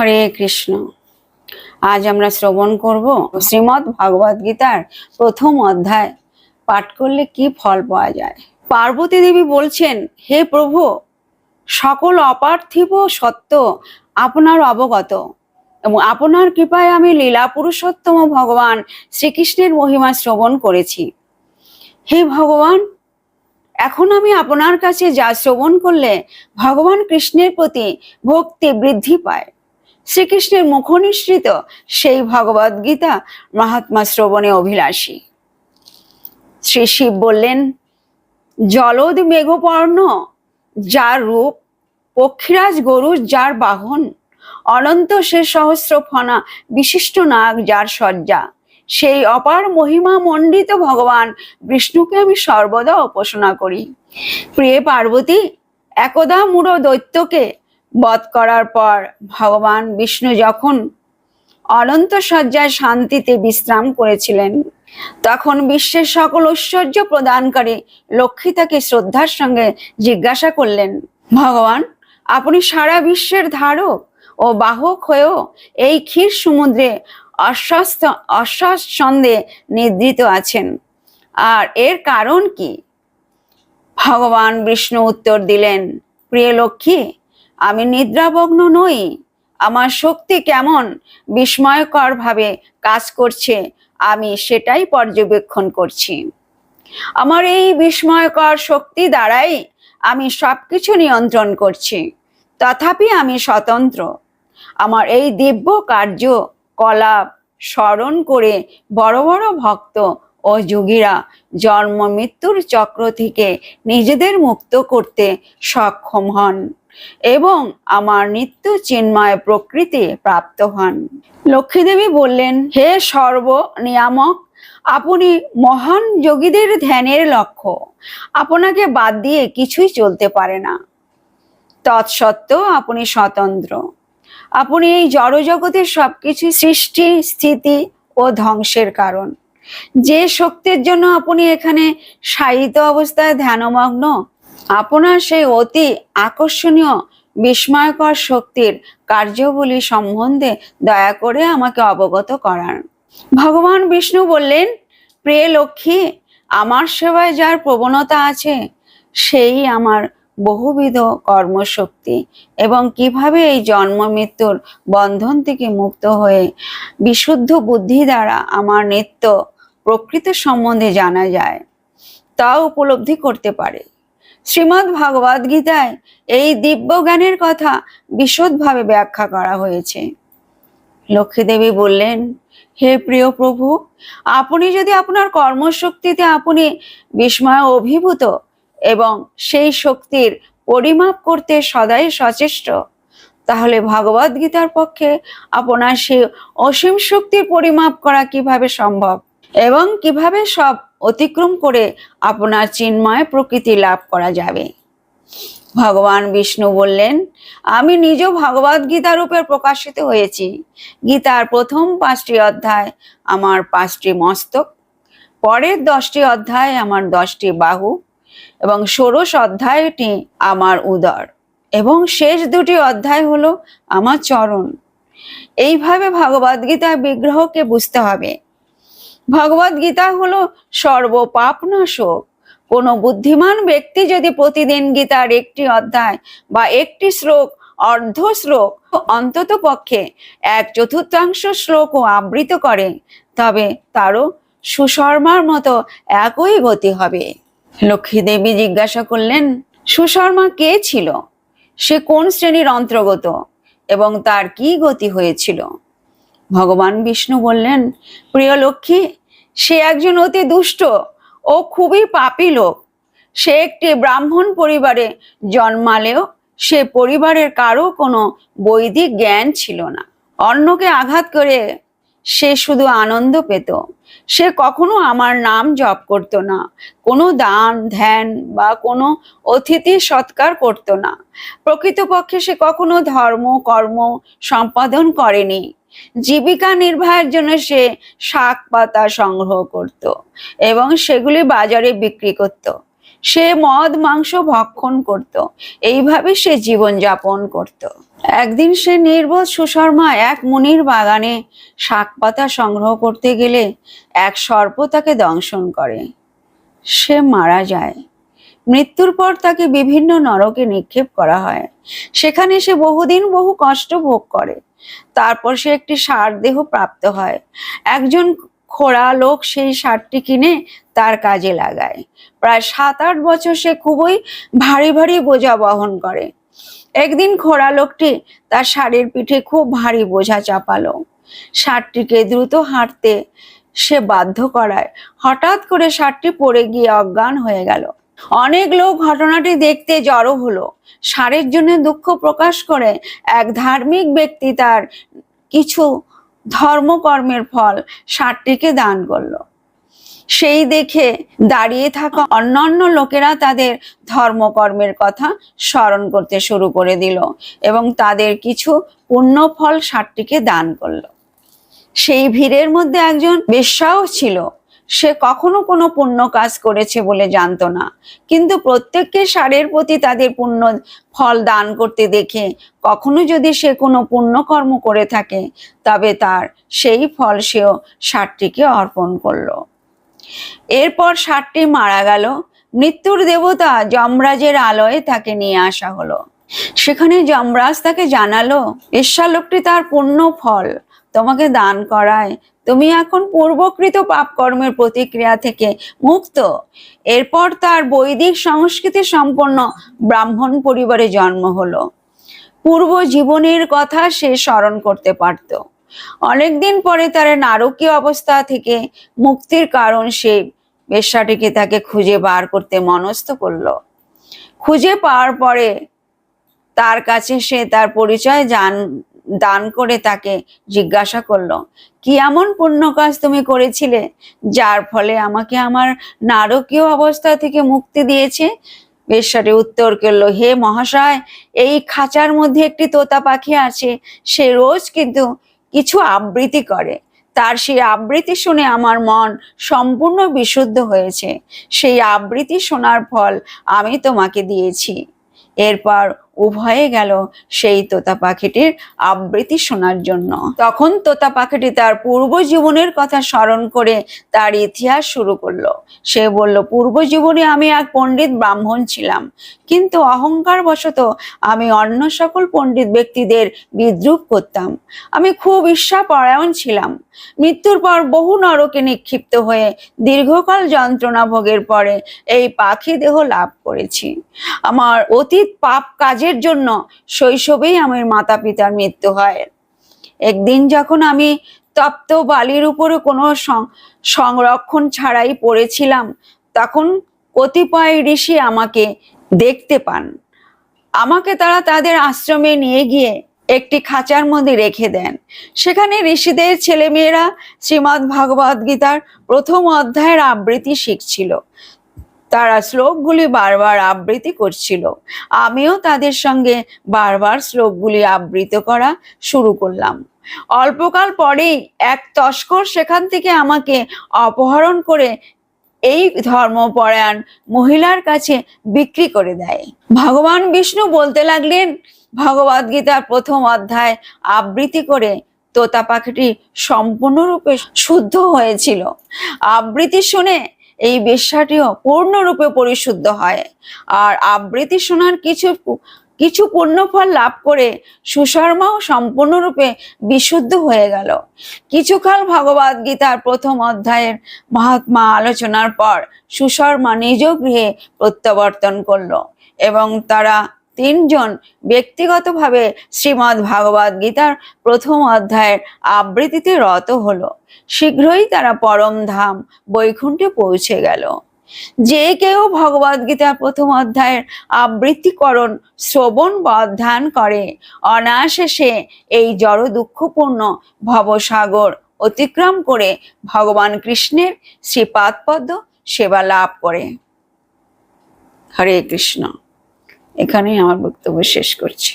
হরে কৃষ্ণ। আজ আমরা শ্রবণ করব শ্রীমৎ ভগবদ গীতার প্রথম অধ্যায়। পাঠ করলে কি ফল পাওয়া যায়? পার্বতী দেবী বলছেন, হে প্রভু, সকল অপার্থিব সত্য আপনার অবগত এবং আপনার কৃপায় আমি লীলা পুরুষোত্তম ভগবান শ্রীকৃষ্ণের মহিমা শ্রবণ করেছি। হে ভগবান, এখন আমি আপনার কাছে যা শ্রবণ করলে ভগবান কৃষ্ণের প্রতি ভক্তি বৃদ্ধি পায়। শ্রীকৃষ্ণের মুখনিসৃত সেই ভগবদ গীতা মহাত্মা শ্রবণে অভিলাষী। শ্রী শিব বললেন, জলদ মেঘপর্ণ, যার রূপ পক্ষীরাজ গরু যার বাহন, অনন্ত সে সহস্র ফনা বিশিষ্ট নাগ যার সজ্জা সেই অপার মহিমা মণ্ডিত ভগবান বিষ্ণুকে আমি সর্বদা উপাসনা করি। প্রিয় পার্বতী, একদা মূঢ় দৈত্যকে বধ করার পর ভগবান বিষ্ণু যখন অনন্ত শয্যায় শান্তিতে বিশ্রাম করেছিলেন, তখন বিশ্বের সকল ঐশ্বর্য প্রদানকারী লক্ষ্মী তাকে শ্রদ্ধার সঙ্গে জিজ্ঞাসা করলেন, ভগবান, আপনি সারা বিশ্বের ধারক ও বাহক হয়েও এই ক্ষীর সমুদ্রে অস্বস্থ অস্বচ্ছন্দে নিদ্রিত আছেন, আর এর কারণ কি? ভগবান বিষ্ণু উত্তর দিলেন, প্রিয় লক্ষ্মী আমি নিদ্রাভগ্ন নই। আমার শক্তি কেমন? বিস্ময়কর ভাবে কাজ করছে। আমি সেটাই পর্যবেক্ষণ করছি। আমার এই বিস্ময়কর শক্তি দ্বারাই আমি সবকিছু নিয়ন্ত্রণ করছি। তথাপি আমি স্বতন্ত্র। আমার এই দিব্য কার্য, কলাপ স্মরণ করে বড় বড় ভক্ত ও যোগীরা জন্ম মৃত্যুর চক্র থেকে নিজেদের মুক্ত করতে সক্ষম হন। এবং আমার নিত্য চিন্ময় প্রকৃতি প্রাপ্ত হন। লক্ষ্মীদেবী বললেন, হে সর্ব নিয়ামক আপনি মহান যোগীদের ধ্যানের লক্ষ্য। আপনাকে বাদ দিয়ে কিছুই চলতে পারে না। তৎসত্ত্বেও আপনি স্বতন্ত্র। আপনি এই জড়জগতের সবকিছু সৃষ্টি, স্থিতি ও ধ্বংসের কারণ। যে শক্তির জন্য আপনি এখানে সাহিত্য অবস্থায় ধ্যানমগ্ন আপনার সেই অতি আকর্ষণীয় বিস্ময়কর শক্তির কার্যবলী সম্বন্ধে দয়া করে আমাকে অবগত করান। ভগবান বিষ্ণু বললেন, প্রিয় লক্ষ্মী, আমার সেবায় যার প্রবণতা আছে, সেই আমার বহুবিধ কর্মশক্তি এবং কীভাবে এই জন্ম মৃত্যুর বন্ধন থেকে মুক্ত হয়ে বিশুদ্ধ বুদ্ধি দ্বারা আমার নিত্য প্রকৃত সম্বন্ধে জানা যায়, তা উপলব্ধি করতে পারে। শ্রীমদ্ ভগবদ গীতায় এই দিব্য জ্ঞানের কথা বিশদভাবে ব্যাখ্যা করা হয়েছে। লক্ষ্মীদেবী বললেন, হে প্রিয় প্রভু, আপনি যদি আপনার কর্মশক্তিতে আপনি বিস্ময় অভিভূত এবং সেই শক্তির পরিমাপ করতে সদাই সচেষ্ট, তাহলে ভগবদ গীতার পক্ষে আপনার সেই অসীম শক্তির পরিমাপ করা কীভাবে সম্ভব এবং কীভাবে সব অতিক্রম করে আপনার চিন্ময় প্রকৃতি লাভ করা যাবে। ভগবান বিষ্ণু বললেন, আমি নিজ ভগবদ গীতা রূপে প্রকাশিত হয়েছি। গীতার প্রথম পাঁচটি অধ্যায় আমার পাঁচটি মস্তক, পরের দশটি অধ্যায় আমার দশটি বাহু, এবং ষোড়শ অধ্যায়টি আমার উদর, এবং শেষ দুটি অধ্যায় হলো আমার চরণ। এইভাবে ভগবদ গীতা বিগ্রহকে বুঝতে হবে। ভগবদ গীতা হলো সর্বপাপনাশক। কোনো বুদ্ধিমান ব্যক্তি যদি প্রতিদিন গীতার একটি অধ্যায় বা একটি শ্লোক, অর্ধ শ্লোক অন্তত পক্ষে এক চতুর্থাংশ শ্লোকও আবৃত করে, তবে তারও সুশর্মার মতো একই গতি হবে। লক্ষ্মী দেবী জিজ্ঞাসা করলেন, সুশর্মা কে ছিল? সে কোন শ্রেণির অন্তর্গত এবং তার কি গতি হয়েছিল? ভগবান বিষ্ণু বললেন, প্রিয় লক্ষ্মী সে একজন অতি দুষ্ট ও খুবই পাপি লোক। সে একটি ব্রাহ্মণ পরিবারে জন্মালেও সে পরিবারের কারও কোনো বৈদিক জ্ঞান ছিল না। অন্যকে আঘাত করে সে শুধু আনন্দ পেত। সে কখনো আমার নাম জপ করতো না, কোনো দান, ধ্যান বা কোনো অতিথি সৎকার করত না। প্রকৃতপক্ষে সে কখনো ধর্ম, কর্ম সম্পাদন করেনি। জীবিকা নির্বাহের জন্য সে শাক পাতা সংগ্রহ করত এবং সেগুলি বাজারে বিক্রি করত। সে মদ, মাংস ভক্ষণ করত। এইভাবে সে জীবন যাপন করত। একদিন সে নির্বোধ সুশর্মা এক মুনির বাগানে শাক পাতা সংগ্রহ করতে গেলে এক সর্প তাকে দংশন করে। সে মারা যায়। মৃত্যুর পর তাকে বিভিন্ন নরকে নিক্ষেপ করা হয়। সেখানে সে বহুদিন বহু কষ্ট ভোগ করে। তারপর সে একটি সার দেহ প্রাপ্ত হয়। একজন খোড়া লোক সেই সারটি কিনে তার কাজে লাগায়। প্রায় সাত আট বছর সে খুবই ভারী ভারী বোঝা বহন করে। একদিন খোড়া লোকটি তার ষাঁড়ের পিঠে খুব ভারী বোঝা চাপালো। ষাঁড়টিকে দ্রুত হাঁটতে সে বাধ্য করায়। হঠাৎ করে ষাঁড়টি পড়ে গিয়ে অজ্ঞান হয়ে গেল। অনেক লোক ঘটনাটি দেখতে জড়ো হলো। সারের জন্য দুঃখ প্রকাশ করে এক ধার্মিক ব্যক্তি তার কিছু ধর্মকর্মের ফল ষাঁড়টিকে দান করল। সেই দেখে দাঁড়িয়ে থাকা অন্যান্য লোকেরা তাদের ধর্মকর্মের কথা স্মরণ করতে শুরু করে দিল এবং তাদের কিছু পুণ্য ফল ষাটটিকে দান করল। সেই ভিড়ের মধ্যে একজন বেশ্যাও ছিল। সে কখনো কোনো পুণ্য কাজ করেছে বলে জানতো না। কিন্তু প্রত্যেককে সারের প্রতি তাদের পুণ্য ফল দান করতে দেখে কখনো যদি সে কোনো পুণ্যকর্ম করে থাকে, তবে তার সেই ফল সেও ষাটটিকে অর্পণ করল। এরপর ষাটটি মারা গেল। মৃত্যুর দেবতা যমরাজের আলয়ে তাকে নিয়ে আসা হলো। সেখানে যমরাজ তাকে জানালো ঈশ্বালোকটি তার পুণ্য ফল তোমাকে দান করায় তুমি এখন পূর্বকৃত পাপকর্মের প্রতিক্রিয়া থেকে মুক্ত। এরপর তার বৈদিক সংস্কৃতি সম্পন্ন ব্রাহ্মণ পরিবারে জন্ম হলো। পূর্ব জীবনের কথা সে স্মরণ করতে পারত। অনেকদিন পরে তার নারকীয় অবস্থা থেকে মুক্তির কারণ সে বেশ্যাটিকে তাকে খুঁজে বার করতে মনস্থ করল। খুঁজে পাওয়ার পরে তার কাছে সে তার পরিচয় জান দান করে তাকে জিজ্ঞাসা করল, কি এমন পুণ্য কাজ তুমি করেছিলে যার ফলে আমাকে আমার নারকীয় অবস্থা থেকে মুক্তি দিয়েছে? বেশ্যাটি উত্তর করল, হে মহাশয়, এই খাঁচার মধ্যে একটি তোতা পাখি আছে, সে রোজ কিন্তু কিছু আবৃত্তি করে। তার সেই আবৃত্তি শুনে আমার মন সম্পূর্ণ বিশুদ্ধ হয়েছে। সেই আবৃত্তি শোনার ফল আমি তোমাকে দিয়েছি। এরপর উভয়ে গেল সেই তোতা পাখিটির আবৃত্তি শোনার জন্য। তখন তোতা পাখিটি তার পূর্ব জীবনের কথা স্মরণ করে তার ইতিহাস শুরু করল। সে বলল, পূর্ব জীবনে আমি এক পণ্ডিত ব্রাহ্মণ ছিলাম। কিন্তু অহংকার বশত আমি অন্য সকল পণ্ডিত ব্যক্তিদের বিদ্রুপ করতাম। আমি খুব ঈর্ষা পরায়ণ ছিলাম। মৃত্যুর পর বহু নরকে নিক্ষিপ্ত হয়ে দীর্ঘকাল যন্ত্রণা ভোগের পরে এই পাখি দেহ লাভ করেছি। আমার অতীত পাপ কাজের জন্য শৈশবেই আমার মাতা পিতার মৃত্যু হয়। একদিন যখন আমি তপ্ত বালির উপরে কোনো সংরক্ষণ ছাড়াই পড়েছিলাম, তখন কতিপয় ঋষি আমাকে দেখতে পান। আমাকে তারা তাদের আশ্রমে নিয়ে গিয়ে একটি খাঁচার মধ্যে রেখে দেন। সেখানে ঋষিদের ছেলেমেয়েরা শ্রীমদ্ ভাগবত গীতার প্রথম অধ্যায়ের আবৃত্তি শিখছিল। তারা শ্লোকগুলি বারবার আবৃত্তি করছিল। আমিও তাদের সঙ্গে বারবার শ্লোকগুলি আবৃত করা শুরু করলাম। অল্পকাল পরেই এক তস্কর সেখান থেকে আমাকে অপহরণ করে এই ধর্মপরায়ণ মহিলার কাছে বিক্রি করে দেয়। ভগবান বিষ্ণু বলতে লাগলেন ভগবদ গীতার প্রথম অধ্যায় আবৃত্তি করে তোতা পাখিটি সম্পূর্ণরূপে শুদ্ধ হয়েছিল। আবৃত্তি শুনে এই বেশ্যাটিও পূর্ণরূপে পরিশুদ্ধ হয়। আর আবৃত্তি শোনার কিছু কিছু পুণ্যফল লাভ করে সুশর্মাও সম্পূর্ণরূপে বিশুদ্ধ হয়ে গেল। কিছুকাল ভগবদ গীতার প্রথম অধ্যায়ের মহাত্মা আলোচনার পর সুশর্মা নিজ গৃহে প্রত্যাবর্তন করল এবং তারা তিনজন ব্যক্তিগতভাবে শ্রীমদ্ ভাগবত গীতার প্রথম অধ্যায়ের আবৃত্তিতে রত হলো। শীঘ্রই তারা পরম ধাম বৈকুণ্ঠে পৌঁছে গেল। যে কেউ ভগবদ গীতার প্রথম অধ্যায়ের আবৃত্তিকরণ শ্রবণ বা অধ্যয়ন করে, অনায়াসে এই জড় দুঃখপূর্ণ ভবসাগর অতিক্রম করে ভগবান কৃষ্ণের শ্রীপাদপদ্ম সেবা লাভ করে। হরে কৃষ্ণ। এখানেই আমার বক্তব্য শেষ করছি।